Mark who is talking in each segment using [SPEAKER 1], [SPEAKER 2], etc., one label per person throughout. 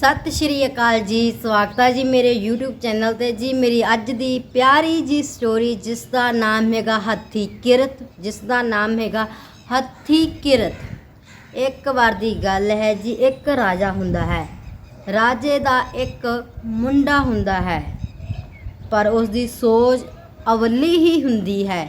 [SPEAKER 1] ਸਤਿ ਸ਼੍ਰੀ ਅਕਾਲ ਜੀ, ਸਵਾਗਤ ਹੈ ਜੀ ਮੇਰੇ YouTube ਚੈਨਲ ਤੇ। ਜੀ, ਮੇਰੀ ਅੱਜ ਦੀ ਪਿਆਰੀ ਜੀ ਸਟੋਰੀ ਜਿਸ ਦਾ ਨਾਮ ਹੈਗਾ ਹੱਥੀ ਕਿਰਤ, ਜਿਸ ਦਾ ਨਾਮ ਹੈਗਾ ਹੱਥੀ ਕਿਰਤ। ਇੱਕ ਵਾਰ ਦੀ ਗੱਲ ਹੈ ਜੀ, ਇੱਕ ਰਾਜਾ ਹੁੰਦਾ ਹੈ। ਰਾਜੇ ਦਾ ਇੱਕ ਮੁੰਡਾ ਹੁੰਦਾ ਹੈ, ਪਰ ਉਸ ਦੀ ਸੋਚ ਅਵਲੀ ਹੀ ਹੁੰਦੀ ਹੈ।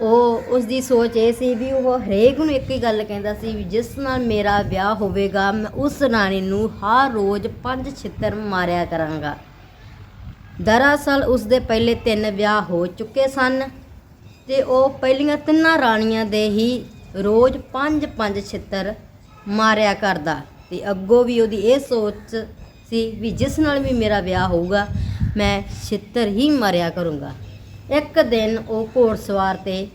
[SPEAKER 1] ਉਹ ਉਸ ਦੀ ਸੋਚ ਇਹ ਸੀ ਵੀ ਉਹ ਹਰੇਕ ਨੂੰ ਇੱਕ ਹੀ ਗੱਲ ਕਹਿੰਦਾ ਸੀ ਵੀ ਜਿਸ ਨਾਲ ਮੇਰਾ ਵਿਆਹ ਹੋਵੇਗਾ, ਮੈਂ ਉਸ ਰਾਣੀ ਨੂੰ ਹਰ ਰੋਜ਼ ਪੰਜ ਛਿੱਤਰ ਮਾਰਿਆ ਕਰਾਂਗਾ। ਦਰਅਸਲ ਉਸ ਦੇ ਪਹਿਲੇ ਤਿੰਨ ਵਿਆਹ ਹੋ ਚੁੱਕੇ ਸਨ ਤੇ ਉਹ ਪਹਿਲੀਆਂ ਤਿੰਨਾਂ ਰਾਣੀਆਂ ਦੇ ਹੀ ਰੋਜ਼ ਪੰਜ ਪੰਜ ਛਿੱਤਰ ਮਾਰਿਆ ਕਰਦਾ ਤੇ ਅੱਗੋਂ ਵੀ ਉਹਦੀ ਇਹ ਸੋਚ ਸੀ ਵੀ ਜਿਸ ਨਾਲ ਵੀ ਮੇਰਾ ਵਿਆਹ ਹੋਊਗਾ, ਮੈਂ ਛਿੱਤਰ ਹੀ ਮਾਰਿਆ ਕਰੂੰਗਾ। ਇੱਕ ਦਿਨ ਉਹ ਘੋੜਸਵਾਰ ਤੇ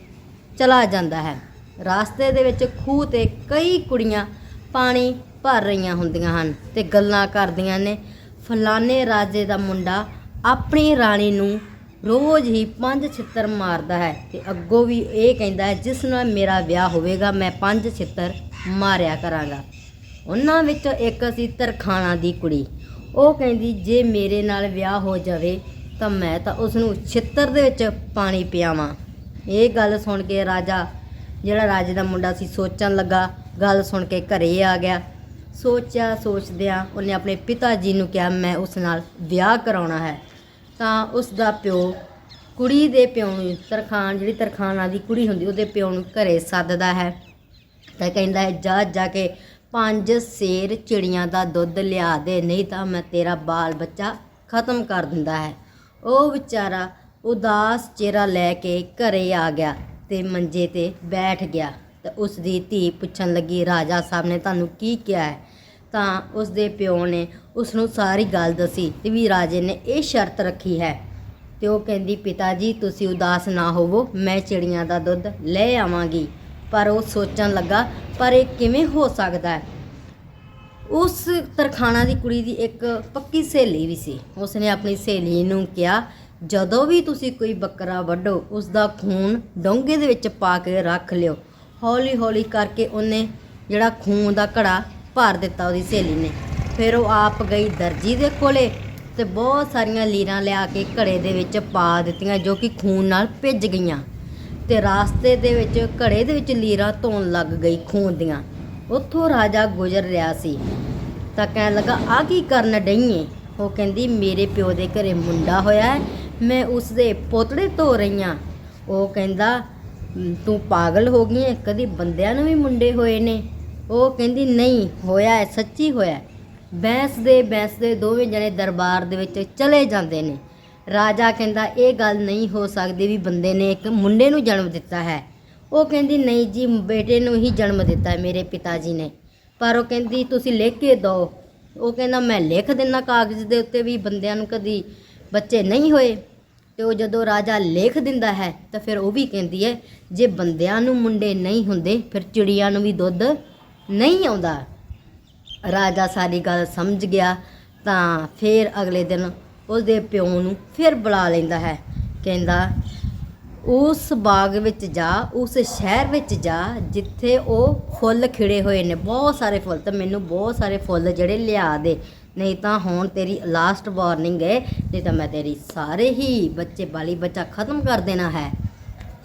[SPEAKER 1] ਚਲਾ ਜਾਂਦਾ ਹੈ। ਰਸਤੇ ਦੇ ਵਿੱਚ ਖੂਹ ਤੇ ਕਈ ਕੁੜੀਆਂ ਪਾਣੀ ਭਰ ਰਹੀਆਂ ਹੁੰਦੀਆਂ ਹਨ ਤੇ ਗੱਲਾਂ ਕਰਦੀਆਂ ਨੇ। ਫਲਾਣੇ ਰਾਜੇ ਦਾ ਮੁੰਡਾ ਆਪਣੀ ਰਾਣੀ ਨੂੰ ਰੋਜ਼ ਹੀ ਪੰਜ ਛਿੱਤਰ ਮਾਰਦਾ ਹੈ ਤੇ ਅੱਗੋਂ ਵੀ ਇਹ ਕਹਿੰਦਾ ਹੈ, ਜਿਸ ਨਾਲ ਮੇਰਾ ਵਿਆਹ ਹੋਵੇਗਾ, ਮੈਂ ਪੰਜ ਛਿੱਤਰ ਮਾਰਿਆ ਕਰਾਂਗਾ। ਉਹਨਾਂ ਵਿੱਚੋਂ ਇੱਕ ਸੀ ਤਰਖਾਣਾ ਦੀ ਕੁੜੀ। ਉਹ ਕਹਿੰਦੀ, ਜੇ ਮੇਰੇ ਨਾਲ ਵਿਆਹ ਹੋ ਜਾਵੇ ਤਾਂ ਮੈਂ ਤਾਂ ਉਸ ਨੂੰ ਛਿੱਤਰ ਦੇ ਵਿੱਚ ਪਾਣੀ ਪਿਆਵਾਂ। ਇਹ ਗੱਲ ਸੁਣ ਕੇ ਰਾਜਾ, ਜਿਹੜਾ ਰਾਜੇ ਦਾ ਮੁੰਡਾ ਸੀ, ਸੋਚਣ ਲੱਗਾ। ਗੱਲ ਸੁਣ ਕੇ ਘਰੇ ਆ ਗਿਆ। ਸੋਚਿਆ ਸੋਚਦਿਆਂ ਉਹਨੇ ਆਪਣੇ ਪਿਤਾ ਜੀ ਨੂੰ ਕਿਹਾ, ਮੈਂ ਉਸ ਨਾਲ ਵਿਆਹ ਕਰਾਉਣਾ ਹੈ। ਤਾਂ ਉਸ ਦਾ ਪਿਓ ਕੁੜੀ ਦੇ ਪਿਓ ਨੂੰ ਤਰਖਾਨ ਜਿਹੜੀ ਤਰਖਾਨਾ ਦੀ ਕੁੜੀ ਹੁੰਦੀ, ਉਹਦੇ ਪਿਓ ਨੂੰ ਘਰੇ ਸੱਦਦਾ ਹੈ। ਤਾਂ ਕਹਿੰਦਾ ਹੈ, ਜਾ ਜਾ ਕੇ ਪੰਜ ਸੇਰ ਚਿੜੀਆਂ ਦਾ ਦੁੱਧ ਲਿਆ ਦੇ, ਨਹੀਂ ਤਾਂ ਮੈਂ ਤੇਰਾ ਬਾਲ ਬੱਚਾ ਖਤਮ ਕਰ ਦਿੰਦਾ ਹੈ। ਉਹ ਵਿਚਾਰਾ ਉਦਾਸ ਚਿਹਰਾ ਲੈ ਕੇ ਘਰੇ ਆ ਗਿਆ ਤੇ ਮੰਜੇ ਤੇ ਬੈਠ ਗਿਆ ਤੇ ਉਸ ਦੀ ਧੀ ਪੁੱਛਣ ਲੱਗੀ, ਰਾਜਾ ਸਾਹਿਬ ਨੇ ਤੁਹਾਨੂੰ ਕੀ ਕਿਹਾ ਹੈ? ਤਾਂ ਉਸ ਦੇ ਪਿਓ ਨੇ ਉਸ ਨੂੰ ਸਾਰੀ ਗੱਲ ਦੱਸੀ ਤੇ ਵੀ ਰਾਜੇ ਨੇ ਇਹ ਸ਼ਰਤ ਰੱਖੀ ਹੈ ਤੇ ਉਹ ਕਹਿੰਦੀ ਪਿਤਾ ਜੀ ਤੁਸੀਂ ਉਦਾਸ ਨਾ ਹੋਵੋ, ਮੈਂ ਚਿੜੀਆਂ ਦਾ ਦੁੱਧ ਲੈ ਆਵਾਂਗੀ। ਪਰ ਉਹ ਸੋਚਣ ਲੱਗਾ, ਪਰ ਇਹ ਕਿਵੇਂ ਹੋ ਸਕਦਾ ਹੈ? ਉਸ ਤਰਖਾਣਾ ਦੀ ਕੁੜੀ ਦੀ ਇੱਕ ਪੱਕੀ ਸਹੇਲੀ ਵੀ ਸੀ। ਉਸਨੇ ਆਪਣੀ ਸਹੇਲੀ ਨੂੰ ਕਿਹਾ, ਜਦੋਂ ਵੀ ਤੁਸੀਂ ਕੋਈ ਬੱਕਰਾ ਵੱਢੋ ਉਸ ਦਾ ਖੂਨ ਡੋਂਗੇ ਦੇ ਵਿੱਚ ਪਾ ਕੇ ਰੱਖ ਲਿਓ। ਹੌਲੀ ਹੌਲੀ ਕਰਕੇ ਉਹਨੇ ਜਿਹੜਾ ਖੂਨ ਦਾ ਘੜਾ ਭਰ ਦਿੱਤਾ ਉਹਦੀ ਸਹੇਲੀ ਨੇ। ਫਿਰ ਉਹ ਆਪ ਗਈ ਦਰਜੀ ਦੇ ਕੋਲੇ ਤੇ ਬਹੁਤ ਸਾਰੀਆਂ ਲੀਰਾਂ ਲਿਆ ਕੇ ਘੜੇ ਦੇ ਵਿੱਚ ਪਾ ਦਿੱਤੀਆਂ ਜੋ ਕਿ ਖੂਨ ਨਾਲ ਭਿੱਜ ਗਈਆਂ ਤੇ ਰਾਸਤੇ ਦੇ ਵਿੱਚ ਘੜੇ ਦੇ ਵਿੱਚ ਲੀਰਾਂ ਧੋਣ ਲੱਗ ਗਈ ਖੂਨ ਦੀਆਂ। ਉੱਥੋਂ ਰਾਜਾ ਗੁਜ਼ਰ ਰਿਹਾ ਸੀ। ਤਾਂ ਕਹਿਣ ਲੱਗਾ ਆ ਕੀ ਕਰਨ ਡਈਏ ਉਹ ਕਹਿੰਦੀ, ਮੇਰੇ ਪਿਓ ਦੇ ਘਰੇ ਮੁੰਡਾ ਹੋਇਆ ਹੈ, ਮੈਂ ਉਸ ਦੇ ਪੋਤੜੇ ਧੋ ਰਹੀ ਰਹੀਆਂ ਉਹ ਕਹਿੰਦਾ ਤੂੰ ਪਾਗਲ ਹੋ ਗਈ ਹੈ ਕਦੀ ਬੰਦਿਆਂ ਨੂੰ ਵੀ ਮੁੰਡੇ ਹੋਏ ਨੇ? ਉਹ ਕਹਿੰਦੀ, ਨਹੀਂ, ਹੋਇਆ ਹੈ, ਸੱਚੀ ਹੋਇਆ ਹੈ। ਬੈਂਸ ਦੇ ਬੈਂਸ ਦੇ ਦੋਵੇਂ ਜਣੇ ਦਰਬਾਰ ਦੇ ਵਿੱਚ ਚਲੇ ਜਾਂਦੇ ਨੇ। ਰਾਜਾ ਕਹਿੰਦਾ, ਇਹ ਗੱਲ ਨਹੀਂ ਹੋ ਸਕਦੀ ਵੀ ਬੰਦੇ ਨੇ ਇੱਕ ਮੁੰਡੇ ਨੂੰ ਜਨਮ ਦਿੱਤਾ ਹੈ। ਉਹ ਕਹਿੰਦੀ, ਨਹੀਂ ਜੀ, ਬੇਟੇ ਨੂੰ ਹੀ ਜਨਮ ਦਿੱਤਾ ਹੈ ਮੇਰੇ ਪਿਤਾ ਜੀ ਨੇ। ਪਰ ਉਹ ਕਹਿੰਦੀ, ਤੁਸੀਂ ਲਿਖ ਕੇ ਦਿਓ। ਉਹ ਕਹਿੰਦਾ, ਮੈਂ ਲਿਖ ਦਿੰਦਾ ਕਾਗਜ਼ ਦੇ ਉੱਤੇ ਵੀ ਬੰਦਿਆਂ ਨੂੰ ਕਦੀ ਬੱਚੇ ਨਹੀਂ ਹੋਏ। ਤੇ ਉਹ ਜਦੋਂ ਰਾਜਾ ਲਿਖ ਦਿੰਦਾ ਹੈ, ਤਾਂ ਫਿਰ ਉਹ ਵੀ ਕਹਿੰਦੀ ਹੈ, ਜੇ ਬੰਦਿਆਂ ਨੂੰ ਮੁੰਡੇ ਨਹੀਂ ਹੁੰਦੇ, ਫਿਰ ਚਿੜੀਆਂ ਨੂੰ ਵੀ ਦੁੱਧ ਨਹੀਂ ਆਉਂਦਾ। ਰਾਜਾ ਸਾਰੀ ਗੱਲ ਸਮਝ ਗਿਆ, ਤਾਂ ਫਿਰ ਅਗਲੇ ਦਿਨ ਉਸਦੇ ਪਿਓ ਨੂੰ ਫਿਰ ਬੁਲਾ ਲੈਂਦਾ ਹੈ। ਕਹਿੰਦਾ ਉਸ ਬਾਗ ਵਿੱਚ ਜਾ, ਉਸ ਸ਼ਹਿਰ ਵਿੱਚ ਜਾ, ਜਿੱਥੇ ਉਹ ਫੁੱਲ ਖਿੜੇ ਹੋਏ ਨੇ। ਬਹੁਤ ਸਾਰੇ ਫੁੱਲ, ਤਾਂ ਮੈਨੂੰ ਬਹੁਤ ਸਾਰੇ ਫੁੱਲ ਜਿਹੜੇ ਲਿਆ ਦੇ। ਨਹੀਂ ਤਾਂ ਹੁਣ ਤੇਰੀ ਲਾਸਟ ਵਾਰਨਿੰਗ ਹੈ ਨਹੀਂ ਤਾਂ ਮੈਂ ਤੇਰੀ ਸਾਰੇ ਹੀ ਬੱਚੇ ਬਾਲੀ ਬੱਚਾ ਖਤਮ ਕਰ ਦੇਣਾ ਹੈ।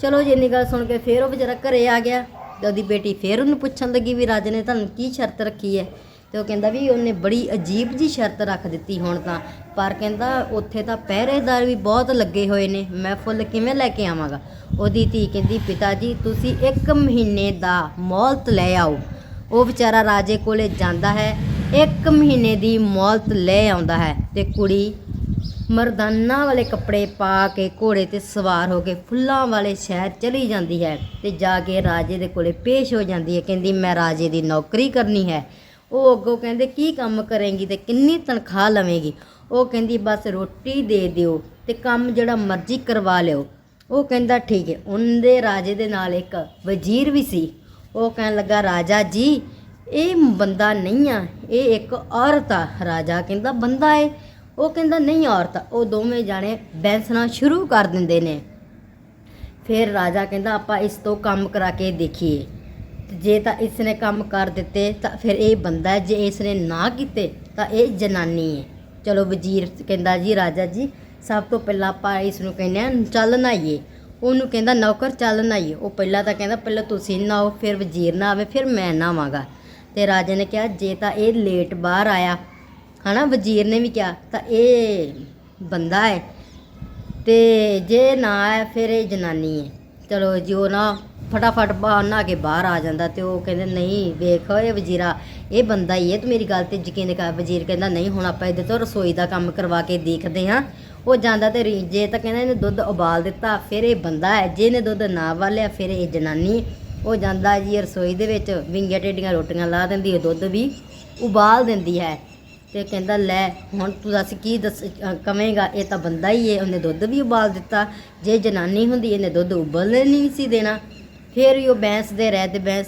[SPEAKER 1] ਚਲੋ ਜੀ, ਇੰਨੀ ਗੱਲ ਸੁਣ ਕੇ ਫਿਰ ਉਹ ਵਿਚਾਰਾ ਘਰੇ ਆ ਗਿਆ। ਤੇ ਉਹਦੀ ਬੇਟੀ ਫਿਰ ਉਹਨੂੰ ਪੁੱਛਣ ਲੱਗੀ ਵੀ, ਰਾਜੇ ਨੇ ਤੁਹਾਨੂੰ ਕੀ ਸ਼ਰਤ ਰੱਖੀ ਹੈ ਤੇ ਉਹ ਕਹਿੰਦਾ ਵੀ ਉਹਨੇ ਬੜੀ ਅਜੀਬ ਜੀ ਸ਼ਰਤ ਰੱਖ ਦਿੱਤੀ ਹੁਣ ਤਾਂ। ਪਰ ਕਹਿੰਦਾ ਉੱਥੇ ਤਾਂ ਪਹਿਰੇਦਾਰ ਵੀ ਬਹੁਤ ਲੱਗੇ ਹੋਏ ਨੇ। ਮੈਂ ਫੁੱਲ ਕਿਵੇਂ ਲੈ ਕੇ ਆਵਾਂਗਾ? ਉਹਦੀ ਧੀ ਕਹਿੰਦੀ ਪਿਤਾ ਜੀ ਤੁਸੀਂ ਇੱਕ ਮਹੀਨੇ ਦਾ ਮੌਲਤ ਲੈ ਆਓ। ਉਹ ਵਿਚਾਰਾ ਰਾਜੇ ਕੋਲੇ ਜਾਂਦਾ ਹੈ। ਇੱਕ ਮਹੀਨੇ ਦੀ ਮੌਲਤ ਲੈ ਆਉਂਦਾ ਹੈ ਤੇ ਕੁੜੀ ਮਰਦਾਨਾ ਵਾਲੇ ਕੱਪੜੇ ਪਾ ਕੇ ਘੋੜੇ ਤੇ ਸਵਾਰ ਹੋ ਕੇ ਫੁੱਲਾਂ ਵਾਲੇ ਸ਼ਹਿਰ ਚਲੀ ਜਾਂਦੀ ਹੈ ਤੇ ਜਾ ਕੇ ਰਾਜੇ ਦੇ ਕੋਲੇ ਪੇਸ਼ ਹੋ ਜਾਂਦੀ ਹੈ। ਕਹਿੰਦੀ, ਮੈਂ ਰਾਜੇ ਦੀ ਨੌਕਰੀ ਕਰਨੀ ਹੈ। ਉਹ ਅੱਗੋਂ ਕਹਿੰਦੇ, ਕੀ ਕੰਮ ਕਰੇਂਗੀ ਤੇ ਕਿੰਨੀ ਤਨਖਾਹ ਲਵੇਂਗੀ? ਉਹ ਕਹਿੰਦੀ, ਬਸ ਰੋਟੀ ਦੇ ਦਿਓ ਤੇ ਕੰਮ ਜਿਹੜਾ ਮਰਜ਼ੀ ਕਰਵਾ ਲਿਓ। ਉਹ ਕਹਿੰਦਾ, ਠੀਕ ਹੈ। ਉਹਦੇ ਰਾਜੇ ਦੇ ਨਾਲ ਇੱਕ ਵਜ਼ੀਰ ਵੀ ਸੀ। ਉਹ ਕਹਿਣ ਲੱਗਾ, ਰਾਜਾ ਜੀ, ਇਹ ਬੰਦਾ ਨਹੀਂ ਆ, ਇਹ ਇੱਕ ਔਰਤ ਆ। ਰਾਜਾ ਕਹਿੰਦਾ, ਬੰਦਾ ਏ। ਉਹ ਕਹਿੰਦਾ, ਨਹੀਂ ਔਰਤ ਆ। ਉਹ ਦੋਵੇਂ ਜਾਣੇ ਬੈਂਸਣਾ ਸ਼ੁਰੂ ਕਰ ਦਿੰਦੇ ਨੇ। ਫਿਰ ਰਾਜਾ ਕਹਿੰਦਾ, ਆਪਾਂ ਇਸ ਤੋਂ ਕੰਮ ਕਰਾ ਕੇ ਦੇਖੀਏ। ਜੇ ਤਾਂ ਇਸ ਨੇ ਕੰਮ ਕਰ ਦਿੱਤੇ, ਤਾਂ ਫਿਰ ਇਹ ਬੰਦਾ ਹੈ, ਜੇ ਇਸ ਨੇ ਨਾ ਕੀਤੇ, ਤਾਂ ਇਹ ਜਨਾਨੀ ਹੈ। ਚਲੋ ਵਜ਼ੀਰ ਕਹਿੰਦਾ ਜੀ, ਰਾਜਾ ਜੀ, ਸਭ ਤੋਂ ਪਹਿਲਾਂ ਆਪਾਂ ਇਸ ਨੂੰ ਕਹਿੰਦੇ ਆ ਚੱਲ ਨਹਾਈਏ ਉਹਨੂੰ ਕਹਿੰਦਾ, ਨੌਕਰ, ਚੱਲ ਨਹਾਈਏ ਉਹ ਪਹਿਲਾਂ ਤਾਂ ਕਹਿੰਦਾ, ਪਹਿਲਾਂ ਤੁਸੀਂ ਨਹਾਓ ਫਿਰ ਵਜ਼ੀਰ ਨਾ ਆਵੇ, ਫਿਰ ਮੈਂ ਨਹਾਵਾਂਗਾ ਤੇ ਰਾਜੇ ਨੇ ਕਿਹਾ, ਜੇ ਤਾਂ ਇਹ ਲੇਟ ਬਾਹਰ ਆਇਆ, ਹਨਾ, ਵਜ਼ੀਰ ਨੇ ਵੀ ਕਿਹਾ, ਤਾਂ ਇਹ ਬੰਦਾ ਹੈ। ਤੇ ਜੇ ਨਾ ਆਇਆ, ਫਿਰ ਇਹ ਜਨਾਨੀ ਹੈ। ਚਲੋ ਜੀ, ਉਹ ਨਾ ਫਟਾਫਟ ਬਾਹਰ ਨਹਾ ਕੇ ਬਾਹਰ ਆ ਜਾਂਦਾ ਤੇ ਉਹ ਕਹਿੰਦੇ, ਨਹੀਂ, ਵੇਖ, ਇਹ ਵਜ਼ੀਰਾ, ਇਹ ਬੰਦਾ ਹੀ ਹੈ, ਤੂੰ ਮੇਰੀ ਗੱਲ ਤੇ ਯਕੀਨ ਕਰ। ਵਜ਼ੀਰ ਕਹਿੰਦਾ, ਨਹੀਂ, ਹੁਣ ਆਪਾਂ ਇਹਦੇ ਤੋਂ ਰਸੋਈ ਦਾ ਕੰਮ ਕਰਵਾ ਕੇ ਦੇਖਦੇ ਹਾਂ। ਉਹ ਜਾਂਦਾ ਤੇ ਰੀ- ਜੇ ਤਾਂ ਕਹਿੰਦਾ ਇਹਨੇ ਦੁੱਧ ਉਬਾਲ ਦਿੱਤਾ, ਫਿਰ ਇਹ ਬੰਦਾ ਹੈ। ਜੇ ਇਹਨੇ ਦੁੱਧ ਨਾ ਵਾਲਿਆ, ਫਿਰ ਇਹ ਜਨਾਨੀ ਉਹ ਜਾਂਦਾ ਜੀ ਰਸੋਈ ਦੇ ਵਿੱਚ, ਵਿੰਗੀਆਂ ਟੇਡੀਆਂ ਰੋਟੀਆਂ ਲਾ ਦਿੰਦੀ ਹੈ, ਦੁੱਧ ਵੀ ਉਬਾਲ ਦਿੰਦੀ ਹੈ। ਤੇ ਕਹਿੰਦਾ, ਲੈ, ਹੁਣ ਤੂੰ ਦੱਸ ਕੀ ਦੱਸ ਕਵੇਂਗਾ? ਇਹ ਤਾਂ ਬੰਦਾ ਹੀ ਏ ਉਹਨੇ ਦੁੱਧ ਵੀ ਉਬਾਲ ਦਿੱਤਾ। ਜੇ ਜਨਾਨੀ ਹੁੰਦੀ, ਇਹਨੇ ਦੁੱਧ ਉਬਲਣੇ ਨਹੀਂ ਸੀ ਦੇਣਾ। ਫਿਰ ਵੀ ਉਹ ਬੈਂਸਦੇ ਰਹਿ ਤੇ ਬੈਂਸ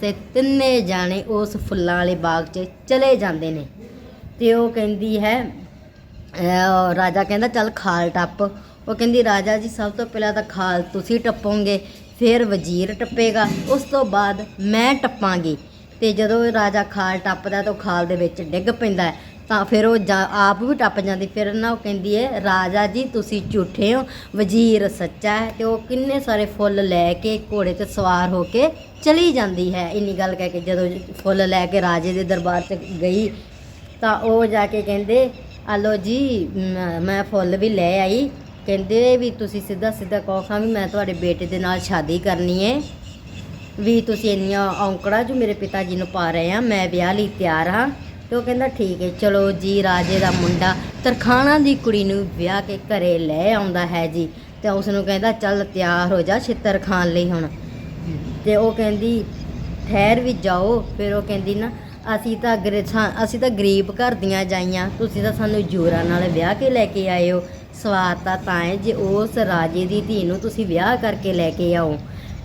[SPEAKER 1] ਦੇ ਤਿੰਨੇ ਜਾਣੇ ਉਸ ਫੁੱਲਾਂ ਵਾਲੇ ਬਾਗ 'ਚ ਚਲੇ ਜਾਂਦੇ ਨੇ। ਤੇ ਉਹ ਕਹਿੰਦੀ ਹੈ ਰਾਜਾ ਕਹਿੰਦਾ, ਚੱਲ ਖਾਲ ਟੱਪ। ਉਹ ਕਹਿੰਦੀ, ਰਾਜਾ ਜੀ, ਸਭ ਤੋਂ ਪਹਿਲਾਂ ਤਾਂ ਖਾਲ ਤੁਸੀਂ ਟੱਪੋਗੇ, ਫਿਰ ਵਜ਼ੀਰ ਟੱਪੇਗਾ। ਉਸ ਤੋਂ ਬਾਅਦ ਮੈਂ ਟੱਪਾਂਗੀ। ਤੇ ਜਦੋਂ ਰਾਜਾ ਖਾਲ ਟੱਪਦਾ ਤਾਂ ਉਹ ਖਾਲ ਦੇ ਵਿੱਚ ਡਿੱਗ ਪੈਂਦਾ ਤਾਂ ਫਿਰ ਉਹ ਜਾ- ਆਪ ਵੀ ਟੱਪ ਜਾਂਦੀ, ਫਿਰ ਨਾ ਉਹ ਕਹਿੰਦੀ ਹੈ ਰਾਜਾ ਜੀ, ਤੁਸੀਂ ਝੂਠੇ ਹੋ, ਵਜ਼ੀਰ ਸੱਚਾ ਹੈ ਤੇ ਉਹ ਕਿੰਨੇ ਸਾਰੇ ਫੁੱਲ ਲੈ ਕੇ ਘੋੜੇ ਤੇ ਸਵਾਰ ਹੋ ਕੇ ਚਲੀ ਜਾਂਦੀ ਹੈ। ਇੰਨੀ ਗੱਲ ਕਹਿ ਕੇ ਜਦੋਂ ਫੁੱਲ ਲੈ ਕੇ ਰਾਜੇ ਦੇ ਦਰਬਾਰ 'ਚ ਗਈ, ਤਾਂ ਉਹ ਜਾ ਕੇ ਕਹਿੰਦੇ ਆਲੋ ਜੀ, ਮੈਂ ਫੁੱਲ ਵੀ ਲੈ ਆਈ। ਕਹਿੰਦੇ ਵੀ ਤੁਸੀਂ ਸਿੱਧਾ ਸਿੱਧਾ ਕਹੋ ਖਾਂ ਵੀ ਮੈਂ ਤੁਹਾਡੇ ਬੇਟੇ ਦੇ ਨਾਲ ਸ਼ਾਦੀ ਕਰਨੀ ਹੈ ਵੀ ਤੁਸੀਂ ਇੰਨੀਆਂ ਔਂਕੜਾਂ ਜੋ ਮੇਰੇ ਪਿਤਾ ਜੀ ਨੂੰ ਪਾ ਰਹੇ ਆ, ਮੈਂ ਵਿਆਹ ਲਈ ਤਿਆਰ ਹਾਂ। ਤੇ ਉਹ ਕਹਿੰਦਾ ਠੀਕ ਹੈ, ਚਲੋ ਜੀ, ਰਾਜੇ ਦਾ ਮੁੰਡਾ ਤਰਖਾਣਾ ਦੀ ਕੁੜੀ ਨੂੰ ਵਿਆਹ ਕੇ ਘਰੇ ਲੈ ਆਉਂਦਾ ਹੈ ਜੀ। ਤੇ ਉਸ ਨੂੰ ਕਹਿੰਦਾ, ਚੱਲ ਤਿਆਰ ਹੋ ਜਾ ਛਿੱਤਰ ਖਾਣ ਲਈ ਹੁਣ। ਤੇ ਉਹ ਕਹਿੰਦੀ, ਠਹਿਰ ਵੀ ਜਾਓ। ਫਿਰ ਉਹ ਕਹਿੰਦੀ ਨਾ, ਅਸੀਂ ਤਾਂ ਗਰੀ- ਸਾ- ਅਸੀਂ ਤਾਂ ਗਰੀਬ ਘਰ ਦੀਆਂ ਜਾਈਆਂ। ਤੁਸੀਂ ਤਾਂ ਸਾਨੂੰ ਜੋਰਾਂ ਨਾਲ ਵਿਆਹ ਕੇ ਲੈ ਕੇ ਆਏ ਹੋ। ਸਵਾਦ ਤਾਂ ਤਾਂ ਹੈ ਜੇ ਉਸ ਰਾਜੇ ਦੀ ਧੀ ਨੂੰ ਤੁਸੀਂ ਵਿਆਹ ਕਰਕੇ ਲੈ ਕੇ ਆਓ।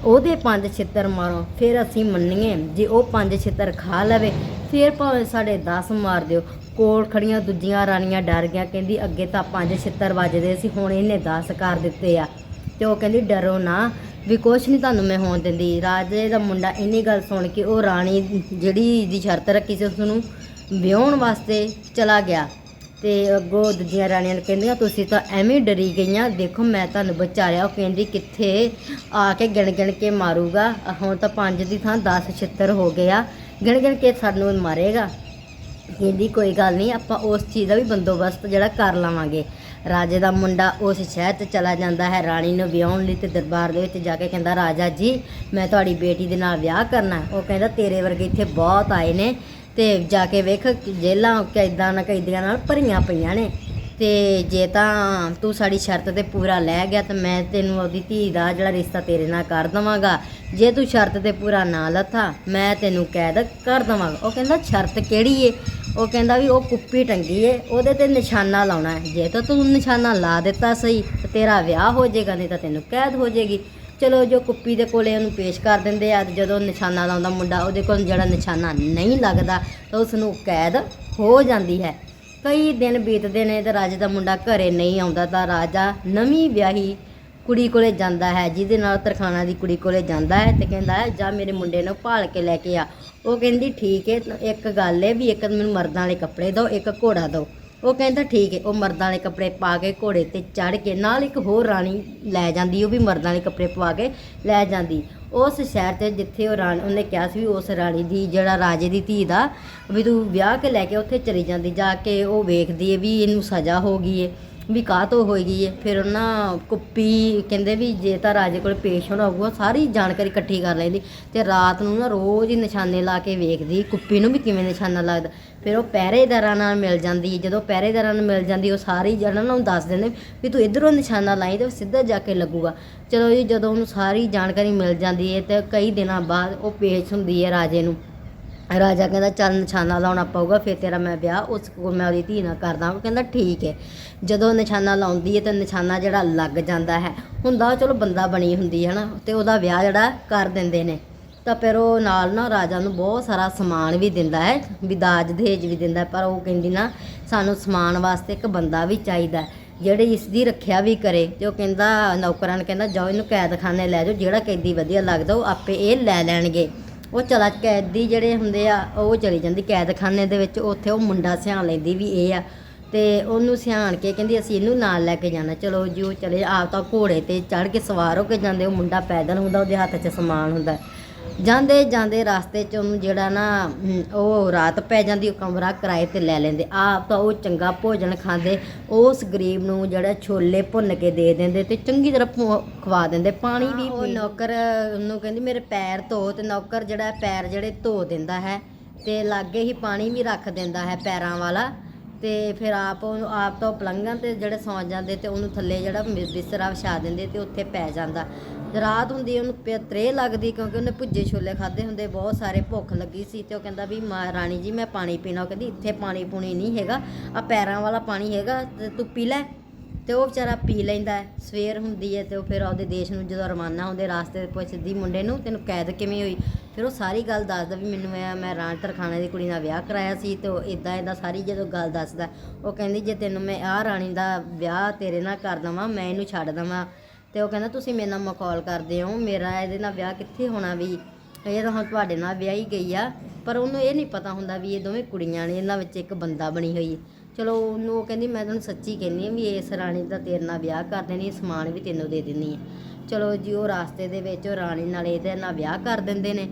[SPEAKER 1] ਉਹਦੇ ਪੰਜ ਛਿੱਤਰ ਮਾਰੋ, ਫਿਰ ਅਸੀਂ ਮੰਨੀਏ ਜੇ ਉਹ ਪੰਜ ਛਿੱਤਰ ਖਾ ਲਵੇ, ਫਿਰ ਭਾਵੇਂ ਸਾਡੇ 10 ਮਾਰ ਦਿਓ। ਕੋਲ ਖੜੀਆਂ ਦੂਜੀਆਂ ਰਾਣੀਆਂ ਡਰ ਗਿਆ, ਕਹਿੰਦੀ ਅੱਗੇ ਤਾਂ ਪੰਜ ਛਿੱਤਰ ਵੱਜਦੇ ਸੀ, ਹੁਣ ਇਹਨੇ 10 ਕਰ ਦਿੱਤੇ ਆ। ਤੇ ਉਹ ਕਹਿੰਦੀ ਡਰੋ ਨਾ, ਵੀ ਕੁਛ ਨਹੀਂ ਤੁਹਾਨੂੰ ਮੈਂ ਹੋਣ ਦਿੰਦੀ। ਰਾਜੇ ਦਾ ਮੁੰਡਾ ਇੰਨੀ ਗੱਲ ਸੁਣ ਕੇ ਉਹ ਰਾਣੀ ਜਿਹੜੀ ਦੀ ਸ਼ਰਤ ਰੱਖੀ ਸੀ ਉਸ ਨੂੰ ਵਿਆਹਣ ਵਾਸਤੇ ਚਲਾ ਗਿਆ। ਤੇ ਅੱਗੋਂ ਦੂਜੀਆਂ ਰਾਣੀਆਂ ਨੂੰ ਕਹਿੰਦੀਆਂ, ਤੁਸੀਂ ਤਾਂ ਐਵੇਂ ਡਰੀ ਗਈਆਂ। ਦੇਖੋ, ਮੈਂ ਤੁਹਾਨੂੰ ਬਚਾ ਉਹ ਕਹਿੰਦੀ, ਕਿੱਥੇ ਆ ਕੇ ਗਿਣ ਗਿਣ ਕੇ ਮਾਰੂਗਾ? ਹੁਣ ਤਾਂ ਪੰਜ ਦੀ ਥਾਂ 10 ਛਿੱਤਰ ਹੋ ਗਿਆ ਗਿਣ ਗਿਣ ਕੇ ਸਾਨੂੰ ਮਾਰੇਗਾ? ਕਹਿੰਦੀ, ਕੋਈ ਗੱਲ ਨਹੀਂ, ਆਪਾਂ ਉਸ ਚੀਜ਼ ਦਾ ਵੀ ਬੰਦੋਬਸਤ ਜਿਹੜਾ ਕਰ ਲਵਾਂਗੇ। ਰਾਜੇ ਦਾ ਮੁੰਡਾ ਉਸ ਸ਼ਹਿਰ 'ਚ ਚਲਾ ਜਾਂਦਾ ਹੈ। ਰਾਣੀ ਨੂੰ ਵਿਆਹਣ ਲਈ ਤੇ ਦਰਬਾਰ ਦੇ ਵਿੱਚ ਜਾ ਕੇ ਕਹਿੰਦਾ, ਰਾਜਾ ਜੀ, ਮੈਂ ਤੁਹਾਡੀ ਬੇਟੀ ਦੇ ਨਾਲ ਵਿਆਹ ਕਰਨਾ ਉਹ ਕਹਿੰਦਾ, ਤੇਰੇ ਵਰਗੇ ਇੱਥੇ ਬਹੁਤ ਆਏ ਨੇ। ਤੇ ਜਾ ਕੇ ਵੇਖ ਜੇਲਾਂ ਕੈਦਾਂ ਨਾ ਕੈਦੀਆਂ ਨਾਲ ਭਰੀਆਂ ਪਈਆਂ ਨੇ। ਤੇ ਜੇ ਤਾਂ ਤੂੰ ਸਾਡੀ ਸ਼ਰਤ ਤੇ ਪੂਰਾ ਲੈ ਗਿਆ ਤਾਂ ਮੈਂ ਤੈਨੂੰ ਉਹਦੀ ਧੀ ਦਾ ਜਿਹੜਾ ਰਿਸ਼ਤਾ ਤੇਰੇ ਨਾਲ ਕਰ ਦਵਾਂਗਾ। ਜੇ ਤੂੰ ਸ਼ਰਤ ਤੇ ਪੂਰਾ ਨਾ ਲੱਥਾ, ਮੈਂ ਤੈਨੂੰ ਕੈਦ ਕਰ ਦਵਾਂਗਾ। ਉਹ ਕਹਿੰਦਾ, ਸ਼ਰਤ ਕਿਹੜੀ ਏ? ਉਹ ਕਹਿੰਦਾ ਵੀ ਉਹ ਕੁੱਪੀ ਟੰਗੀ ਏ, ਉਹਦੇ ਤੇ ਨਿਸ਼ਾਨਾ ਲਾਉਣਾ। ਹੈ ਜੇ ਤਾਂ ਤੂੰ ਨਿਸ਼ਾਨਾ ਲਾ ਦਿੱਤਾ ਸਹੀ, ਤੇ ਤੇਰਾ ਵਿਆਹ ਹੋ ਜਾਏਗਾ ਨਹੀਂ ਤਾਂ ਤੈਨੂੰ ਕੈਦ ਹੋ ਜਾਏਗੀ ਚਲੋ ਜੋ ਕੁੱਪੀ ਦੇ ਕੋਲੇ ਉਹਨੂੰ ਪੇਸ਼ ਕਰ ਦਿੰਦੇ ਆ ਤੇ ਜਦੋਂ ਨਿਸ਼ਾਨਾ ਲਾਉਂਦਾ ਮੁੰਡਾ, ਉਹਦੇ ਕੋਲ ਜਿਹੜਾ ਨਿਸ਼ਾਨਾ ਨਹੀਂ ਲੱਗਦਾ ਤਾਂ ਉਸ ਨੂੰ ਕੈਦ ਹੋ ਜਾਂਦੀ ਹੈ। ਕਈ ਦਿਨ ਬੀਤਦੇ ਨੇ ਤੇ ਰਾਜੇ ਦਾ ਮੁੰਡਾ ਘਰੇ ਨਹੀਂ ਆਉਂਦਾ ਤਾਂ ਰਾਜਾ ਨਵੀਂ ਵਿਆਹੀ ਕੁੜੀ ਕੋਲੇ ਜਾਂਦਾ ਹੈ, ਜਿਹਦੇ ਨਾਲ ਤਰਖਾਣਾ ਦੀ ਕੁੜੀ ਕੋਲੇ ਜਾਂਦਾ ਹੈ ਤੇ ਕਹਿੰਦਾ ਹੈ, ਜਾ ਮੇਰੇ ਮੁੰਡੇ ਨੂੰ ਭਾਲ ਕੇ ਲੈ ਕੇ ਆ। ਉਹ ਕਹਿੰਦੀ, ਠੀਕ ਹੈ, ਇੱਕ ਗੱਲ ਹੈ ਵੀ ਇੱਕ ਮੈਨੂੰ ਮਰਦਾਂ ਵਾਲੇ ਕੱਪੜੇ ਦਿਓ, ਇੱਕ ਘੋੜਾ ਦਿਓ। ਉਹ ਕਹਿੰਦਾ ਠੀਕ ਹੈ ਉਹ ਮਰਦਾਂ ਵਾਲੇ ਕੱਪੜੇ ਪਾ ਕੇ ਘੋੜੇ ਤੇ ਚੜ ਕੇ, ਨਾਲ ਇੱਕ ਹੋਰ ਰਾਣੀ ਲੈ ਜਾਂਦੀ, ਉਹ ਵੀ ਮਰਦਾਂ ਵਾਲੇ ਕੱਪੜੇ ਪਵਾ ਕੇ ਲੈ ਜਾਂਦੀ। ਉਸ ਸ਼ਹਿਰ ਤੇ ਜਿੱਥੇ ਉਹ ਰਾਣੀ, ਉਹਨੇ ਕਿਹਾ ਸੀ ਵੀ ਉਸ ਰਾਣੀ ਦੀ, ਜਿਹੜਾ ਰਾਜੇ ਦੀ ਧੀ ਦਾ, ਵੀ ਤੂੰ ਵਿਆਹ ਕੇ ਲੈ ਕੇ ਉੱਥੇ ਚਲੀ ਜਾਂਦੀ, ਜਾ ਕੇ ਉਹ ਵੇਖਦੀ ਹੈ ਵੀ ਇਹਨੂੰ ਸਜ਼ਾ ਹੋ ਗਈ ਹੈ ਵੀ ਕਾਹਤੋਂ ਹੋਈ ਗਈ ਹੈ ਫਿਰ ਉਹਨਾਂ ਕੁੱਪੀ ਕਹਿੰਦੇ ਵੀ ਜੇ ਤਾਂ ਰਾਜੇ ਕੋਲ ਪੇਸ਼ ਹੋਣਾ ਹੋਊਗਾ ਸਾਰੀ ਜਾਣਕਾਰੀ ਇਕੱਠੀ ਕਰ ਲੈਂਦੀ। ਤੇ ਰਾਤ ਨੂੰ ਨਾ ਰੋਜ਼ ਹੀ ਨਿਸ਼ਾਨੇ ਲਾ ਕੇ ਵੇਖਦੀ, ਕੁੱਪੀ ਨੂੰ ਵੀ ਕਿਵੇਂ ਨਿਸ਼ਾਨਾ ਲੱਗਦਾ। ਫਿਰ ਉਹ ਪਹਿਰੇਦਾਰਾਂ ਨਾਲ ਮਿਲ ਜਾਂਦੀ ਹੈ। ਜਦੋਂ ਪਹਿਰੇਦਾਰਾਂ ਨਾਲ ਮਿਲ ਜਾਂਦੀ ਉਹ ਸਾਰੀ ਜਣਾ ਨੂੰ ਦੱਸ ਦਿੰਦੇ ਵੀ ਤੂੰ ਇਧਰੋਂ ਨਿਸ਼ਾਨਾ ਲਾਈ ਤੇ ਉਹ ਸਿੱਧਾ ਜਾ ਕੇ ਲੱਗੂਗਾ। ਚਲੋ ਜੀ, ਜਦੋਂ ਉਹਨੂੰ ਸਾਰੀ ਜਾਣਕਾਰੀ ਮਿਲ ਜਾਂਦੀ ਹੈ ਤੇ ਕਈ ਦਿਨਾਂ ਬਾਅਦ ਉਹ ਪੇਸ਼ ਹੁੰਦੀ ਹੈ ਰਾਜੇ ਨੂੰ। ਰਾਜਾ ਕਹਿੰਦਾ ਚੱਲ ਨਿਸ਼ਾਨਾ ਲਾਉਣਾ ਪਊਗਾ ਫਿਰ ਤੇਰਾ ਮੈਂ ਵਿਆਹ ਉਸ ਕੋਲ ਮੈਂ ਉਹਦੀ ਧੀ ਨਾਲ ਕਰਦਾ ਉਹ ਕਹਿੰਦਾ ਠੀਕ ਹੈ ਜਦੋਂ ਨਿਸ਼ਾਨਾ ਲਾਉਂਦੀ ਹੈ ਤਾਂ ਨਿਸ਼ਾਨਾ ਜਿਹੜਾ ਲੱਗ ਜਾਂਦਾ ਹੈ ਹੁੰਦਾ ਉਹ ਚਲੋ ਬੰਦਾ ਬਣੀ ਹੁੰਦੀ ਹੈ ਨਾ ਤੇ ਉਹਦਾ ਵਿਆਹ ਜਿਹੜਾ ਕਰ ਦਿੰਦੇ ਨੇ। ਤਾਂ ਫਿਰ ਉਹ ਨਾਲ ਨਾ ਰਾਜਾ ਨੂੰ ਬਹੁਤ ਸਾਰਾ ਸਮਾਨ ਵੀ ਦਿੰਦਾ ਹੈ ਵੀ ਦਹੇਜ ਵੀ ਦਿੰਦਾ ਪਰ ਉਹ ਕਹਿੰਦੀ ਨਾ ਸਾਨੂੰ ਸਮਾਨ ਵਾਸਤੇ ਇੱਕ ਬੰਦਾ ਵੀ ਚਾਹੀਦਾ ਹੈ, ਜਿਹੜੇ ਇਸ ਦੀ ਰੱਖਿਆ ਵੀ ਕਰੇ। ਤੇ ਉਹ ਕਹਿੰਦਾ ਨੌਕਰਾਂ ਨੂੰ ਕਹਿੰਦਾ ਜਾਓ ਇਹਨੂੰ ਕੈਦਖਾਨੇ ਲੈ ਜਾਓ ਜਿਹੜਾ ਕੈਦੀ ਵਧੀਆ ਲੱਗਦਾ ਉਹ ਆਪੇ ਇਹ ਲੈ ਲੈਣਗੇ। ਉਹ ਚਲਾ ਕੈਦੀ ਜਿਹੜੇ ਹੁੰਦੇ ਆ, ਉਹ ਚਲੀ ਜਾਂਦੀ ਕੈਦਖਾਨੇ ਦੇ ਵਿੱਚ, ਉੱਥੇ ਉਹ ਮੁੰਡਾ ਸਿਆਣ ਲੈਂਦੀ ਵੀ ਇਹ ਆ। ਤੇ ਉਹਨੂੰ ਸਿਆਣ ਕੇ ਕਹਿੰਦੀ, ਅਸੀਂ ਇਹਨੂੰ ਨਾਲ ਲੈ ਕੇ ਜਾਣਾ। ਚਲੋ ਜੀ, ਉਹ ਚਲੇ, ਆਪ ਤਾਂ ਘੋੜੇ ਤੇ ਚੜ ਕੇ ਸਵਾਰ ਹੋ ਕੇ ਜਾਂਦੇ, ਉਹ ਮੁੰਡਾ ਪੈਦਲ ਹੁੰਦਾ, ਉਹਦੇ ਹੱਥ 'ਚ ਸਮਾਨ ਹੁੰਦਾ। ਜਾਂਦੇ ਜਾਂਦੇ ਰਸਤੇ 'ਚ ਉਹਨੂੰ ਜਿਹੜਾ ਨਾ ਉਹ ਰਾਤ ਪੈ ਜਾਂਦੀ ਉਹ ਕਮਰਾ ਕਿਰਾਏ ਤੇ ਲੈ ਲੈਂਦੇ। ਆਪ ਤਾਂ ਉਹ ਚੰਗਾ ਭੋਜਨ ਖਾਂਦੇ ਉਸ ਗਰੀਬ ਨੂੰ ਜਿਹੜਾ ਛੋਲੇ ਭੁੰਨ ਕੇ ਦੇ ਦਿੰਦੇ ਤੇ ਚੰਗੀ ਤਰ੍ਹਾਂ ਖਵਾ ਦਿੰਦੇ ਪਾਣੀ ਵੀ ਉਹ ਨੌਕਰ ਉਹਨੂੰ ਕਹਿੰਦੀ ਮੇਰੇ ਪੈਰ ਧੋ। ਤੇ ਨੌਕਰ ਜਿਹੜਾ ਪੈਰ ਜਿਹੜੇ ਧੋ ਦਿੰਦਾ ਹੈ ਤੇ ਲਾਗੇ ਹੀ ਪਾਣੀ ਵੀ ਰੱਖ ਦਿੰਦਾ ਹੈ ਪੈਰਾਂ ਵਾਲਾ ਤੇ ਫਿਰ ਆਪ ਉਹਨੂੰ ਆਪ ਤਾਂ ਪਲੰਘਾਂ ਤੇ ਜਿਹੜੇ ਸੌਂ ਜਾਂਦੇ ਤੇ ਉਹਨੂੰ ਥੱਲੇ ਜਿਹੜਾ ਬਿਸਤਰਾ ਵਿਛਾ ਦਿੰਦੇ ਤੇ ਉੱਥੇ ਪੈ ਜਾਂਦਾ। ਰਾਤ ਹੁੰਦੀ ਉਹਨੂੰ ਪ- ਤ੍ਰੇਹ ਲੱਗਦੀ ਕਿਉਂਕਿ ਉਹਨੇ ਭੁੱਜੇ ਛੋਲੇ ਖਾਦੇ ਹੁੰਦੇ, ਬਹੁਤ ਸਾਰੇ ਭੁੱਖ ਲੱਗੀ ਸੀ ਤੇ ਉਹ ਕਹਿੰਦਾ ਵੀ ਮਾਂ, ਰਾਣੀ ਜੀ ਮੈਂ ਪਾਣੀ ਪੀਣਾ, ਉਹ ਕਹਿੰਦੀ ਇੱਥੇ ਪਾਣੀ ਪੂਣੀ ਨਹੀਂ ਹੈਗਾ ਆ ਪੈਰਾਂ ਵਾਲਾ ਪਾਣੀ ਹੈਗਾ, ਤੇ ਤੂੰ ਪੀ ਲੈ। ਤੇ ਉਹ ਵਿਚਾਰਾ ਪੀ ਲੈਂਦਾ ਹੈ, ਸਵੇਰ ਹੁੰਦੀ ਹੈ ਤੇ ਉਹ ਫਿਰ ਆਪਦੇ ਦੇਸ਼ ਨੂੰ ਜਦੋਂ ਰਵਾਨਾ ਹੁੰਦੇ ਰਾਸਤੇ ਤੇ ਪੁੱਛਦੀ ਮੁੰਡੇ ਨੂੰ, ਤੈਨੂੰ ਕੈਦ ਕਿਵੇਂ ਹੋਈ? ਫਿਰ ਉਹ ਸਾਰੀ ਗੱਲ ਦੱਸਦਾ ਵੀ ਮੈਨੂੰ ਮੈਂ ਮੈਂ ਰਾਣ ਤਰਖਾਣੇ ਦੀ ਕੁੜੀ ਨਾਲ ਵਿਆਹ ਕਰਾਇਆ ਸੀ ਤੇ ਉਹ ਇਦਾਂ ਇਦਾਂ ਸਾਰੀ ਜਦੋਂ ਗੱਲ ਦੱਸਦਾ, ਉਹ ਕਹਿੰਦੀ ਜੇ ਤੈਨੂੰ ਮੈਂ ਆਹ ਰਾਣੀ ਦਾ ਵਿਆਹ ਤੇਰੇ ਨਾਲ ਕਰ ਦਵਾਂ, ਮੈਂ ਇਹਨੂੰ ਛੱਡ ਦਵਾਂ। ਤੇ ਉਹ ਕਹਿੰਦਾ, ਤੁਸੀਂ ਮੇਰੇ ਨਾਲ ਮਖੌਲ ਕਰਦੇ ਹੋ, ਮੇਰਾ ਇਹਦੇ ਨਾਲ ਵਿਆਹ ਕਿੱਥੇ ਹੋਣਾ ਵੀ? ਇਹ ਤਾਂ ਹੁਣ ਤੁਹਾਡੇ ਨਾਲ ਵਿਆਹੀ ਗਈ ਆ। ਪਰ ਉਹਨੂੰ ਇਹ ਨਹੀਂ ਪਤਾ ਹੁੰਦਾ ਵੀ ਇਹ ਦੋਵੇਂ ਕੁੜੀਆਂ ਨੇ, ਇਹਨਾਂ ਵਿੱਚ ਇੱਕ ਬੰਦਾ ਬਣੀ ਹੋਈ ਚਲੋ, ਉਹਨੂੰ ਉਹ ਕਹਿੰਦੀ, ਮੈਂ ਤੁਹਾਨੂੰ ਸੱਚੀ ਕਹਿੰਦੀ ਹਾਂ ਵੀ ਇਸ ਰਾਣੀ ਦਾ ਤੇਰੇ ਨਾਲ ਵਿਆਹ ਕਰ ਦੇਣੀ ਸਮਾਨ ਵੀ ਤੈਨੂੰ ਦੇ ਦਿੰਨੀ ਹੈ। ਚਲੋ ਜੀ, ਉਹ ਰਾਸਤੇ ਦੇ ਵਿੱਚ ਉਹ ਰਾਣੀ ਨਾਲ ਇਹਦੇ ਨਾਲ ਵਿਆਹ ਕਰ ਦਿੰਦੇ ਨੇ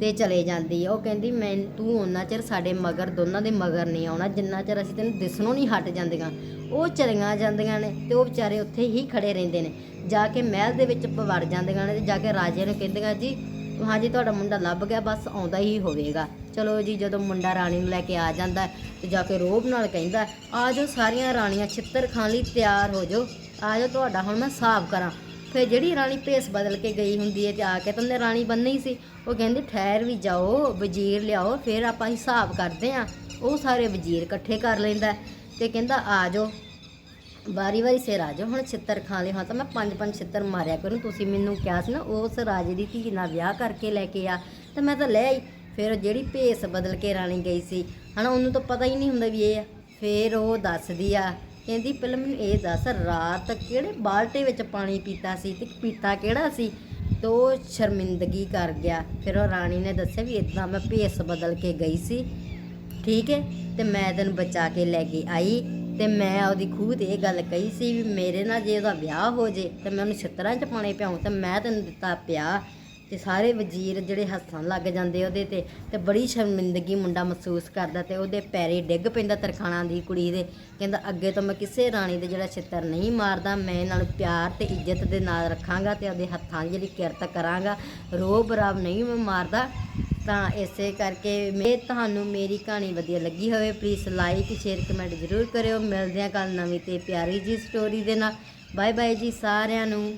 [SPEAKER 1] ਤੇ ਚਲੇ ਜਾਂਦੀ ਉਹ ਕਹਿੰਦੀ, ਮੈਂ, ਤੂੰ ਉਹਨਾਂ ਚਿਰ ਸਾਡੇ ਮਗਰ, ਦੋਨਾਂ ਦੇ ਮਗਰ ਨਹੀਂ ਆਉਣਾ, ਜਿੰਨਾ ਚਿਰ ਅਸੀਂ ਤੈਨੂੰ ਦਿਸਣੋਂ ਨਹੀਂ ਹਟ ਜਾਂਦੀਆਂ। ਉਹ ਚਲੀਆਂ ਜਾਂਦੀਆਂ ਨੇ ਤੇ ਉਹ ਵਿਚਾਰੇ ਉੱਥੇ ਹੀ ਖੜੇ ਰਹਿੰਦੇ ਨੇ। ਜਾ ਕੇ ਮਹਿਲ ਦੇ ਵਿੱਚ ਵੜ ਜਾਂਦੀਆਂ ਨੇ ਤੇ ਜਾ ਕੇ ਰਾਜੇ ਨੂੰ ਕਹਿੰਦੀਆਂ ਜੀ ਹਾਂਜੀ ਤੁਹਾਡਾ ਮੁੰਡਾ ਲੱਭ ਗਿਆ ਬਸ ਆਉਂਦਾ ਹੀ ਹੋਵੇਗਾ। ਚਲੋ ਜੀ ਜਦੋਂ ਮੁੰਡਾ ਰਾਣੀ ਨੂੰ ਲੈ ਕੇ ਆ ਜਾਂਦਾ ਹੈ, ਤੇ ਜਾ ਕੇ ਰੋਬ ਨਾਲ ਕਹਿੰਦਾ ਆ ਜਾਓ ਸਾਰੀਆਂ ਰਾਣੀਆਂ ਛਿੱਤਰ ਖਾਣ ਲਈ ਤਿਆਰ ਹੋ ਜਾਓ। ਆ ਜਾਓ ਤੁਹਾਡਾ ਹੁਣ ਮੈਂ ਹਿਸਾਬ ਕਰਾਂ। ਫਿਰ ਜਿਹੜੀ ਰਾਣੀ ਭੇਸ ਬਦਲ ਕੇ ਗਈ ਹੁੰਦੀ ਹੈ ਤੇ ਆ ਕੇ ਤਾਂ ਰਾਣੀ ਬੰਨੀ ਸੀ। ਉਹ ਕਹਿੰਦੀ ਠਹਿਰ ਵੀ ਜਾਓ ਵਜ਼ੀਰ ਲਿਆਓ ਫਿਰ ਆਪਾਂ ਹਿਸਾਬ ਕਰਦੇ ਆਂ ਉਹ ਸਾਰੇ ਵਜ਼ੀਰ ਇਕੱਠੇ ਕਰ ਲੈਂਦਾ ਹੈ ਤੇ ਕਹਿੰਦਾ ਆ ਜਾਓ ਵਾਰੀ ਵਾਰੀ ਸਿਰ ਆ ਜਾਓ, ਹੁਣ ਛਿੱਤਰ ਖਾ ਲਈ ਹਾਂ ਤਾਂ ਮੈਂ ਪੰਜ ਪੰਜ ਛਿੱਤਰ ਮਾਰਿਆ ਕਰੂੰ, ਤੁਸੀਂ ਮੈਨੂੰ ਕਿਹਾ ਸੀ ਨਾ ਉਸ ਰਾਜੇ ਦੀ ਧੀ ਨਾਲ ਵਿਆਹ ਕਰਕੇ ਲੈ ਕੇ ਆ, ਤੇ ਮੈਂ ਤਾਂ ਲੈ ਆਈ, ਫਿਰ ਜਿਹੜੀ ਭੇਸ ਬਦਲ ਕੇ ਰਾਣੀ ਗਈ ਸੀ, ਹਨਾ ਉਹਨੂੰ ਤਾਂ ਪਤਾ ਹੀ ਨਹੀਂ ਹੁੰਦਾ ਵੀ ਇਹ ਆ, ਫਿਰ ਉਹ ਦੱਸਦੀ ਆ, ਕਹਿੰਦੀ ਪਹਿਲਾਂ ਮੈਨੂੰ ਇਹ ਦੱਸ, ਰਾਤ ਕਿਹੜੇ ਬਾਲਟੇ ਵਿੱਚ ਪਾਣੀ ਪੀਤਾ ਸੀ ਤੇ ਪੀਤਾ ਕਿਹੜਾ ਸੀ? ਤੇ ਉਹ ਸ਼ਰਮਿੰਦਗੀ ਕਰ ਗਿਆ, ਫਿਰ ਉਹ ਰਾਣੀ ਨੇ ਦੱਸਿਆ ਵੀ ਇਦਾਂ ਮੈਂ ਭੇਸ ਬਦਲ ਕੇ ਗਈ ਸੀ, ਠੀਕ ਹੈ, ਤੇ ਮੈਂ ਤੈਨੂੰ ਬਚਾ ਕੇ ਲੈ ਕੇ ਆਈ ਤੇ ਮੈਂ ਉਹਦੀ ਖੂਹ ਤੇ ਇਹ ਗੱਲ ਕਹੀ ਸੀ ਵੀ ਮੇਰੇ ਨਾਲ ਜੇ ਉਹਦਾ ਵਿਆਹ ਹੋ ਜੇ ਤੇ ਮੈਂ ਉਹਨੂੰ ਛਿੱਤਰਾਂ 'ਚ ਪਾਣੀ ਪਿਆਉਂ ਤੇ ਮੈਂ ਤੈਨੂੰ ਦਿੱਤਾ ਪਿਆ। ਤੇ ਸਾਰੇ ਵਜ਼ੀਰ ਜਿਹੜੇ ਹੱਸਣ ਲੱਗ ਜਾਂਦੇ ਉਹਦੇ ਤੇ ਤੇ ਬੜੀ ਸ਼ਰਮਿੰਦਗੀ ਮੁੰਡਾ ਮਹਿਸੂਸ ਕਰਦਾ ਤੇ ਉਹਦੇ ਪੈਰੇ ਡਿੱਗ ਪੈਂਦਾ ਤਰਖਾਣਾ ਦੀ ਕੁੜੀ ਦੇ। ਕਹਿੰਦਾ, ਅੱਗੇ ਤੋਂ ਮੈਂ ਕਿਸੇ ਰਾਣੀ ਦੇ ਜਿਹੜਾ ਛਿੱਤਰ ਨਹੀਂ ਮਾਰਦਾ, ਮੈਂ ਇਹਨਾਂ ਨੂੰ ਪਿਆਰ ਤੇ ਇੱਜ਼ਤ ਦੇ ਨਾਲ ਰੱਖਾਂਗਾ ਤੇ ਉਹਦੇ ਹੱਥਾਂ ਦੀ ਜਿਹੜੀ ਕਿਰਤ ਕਰਾਂਗਾ। ਰੋਬ ਰਾਬ ਨਹੀਂ ਮੈਂ ਮਾਰਦਾ। ਤਾਂ ਇਸੇ ਕਰਕੇ ਮੇ ਤੁਹਾਨੂੰ ਮੇਰੀ ਕਹਾਣੀ ਵਧੀਆ ਲੱਗੀ ਹੋਵੇ ਪਲੀਜ਼ ਲਾਈਕ ਸ਼ੇਅਰ ਕਮੈਂਟ ਜ਼ਰੂਰ ਕਰਿਓ। ਮਿਲਦੇ ਹਾਂ ਕੱਲ ਨਵੀਂ ਤੇ ਪਿਆਰੀ ਜੀ ਸਟੋਰੀ ਦੇ ਨਾਲ। ਬਾਏ ਬਾਏ ਜੀ ਸਾਰਿਆਂ ਨੂੰ।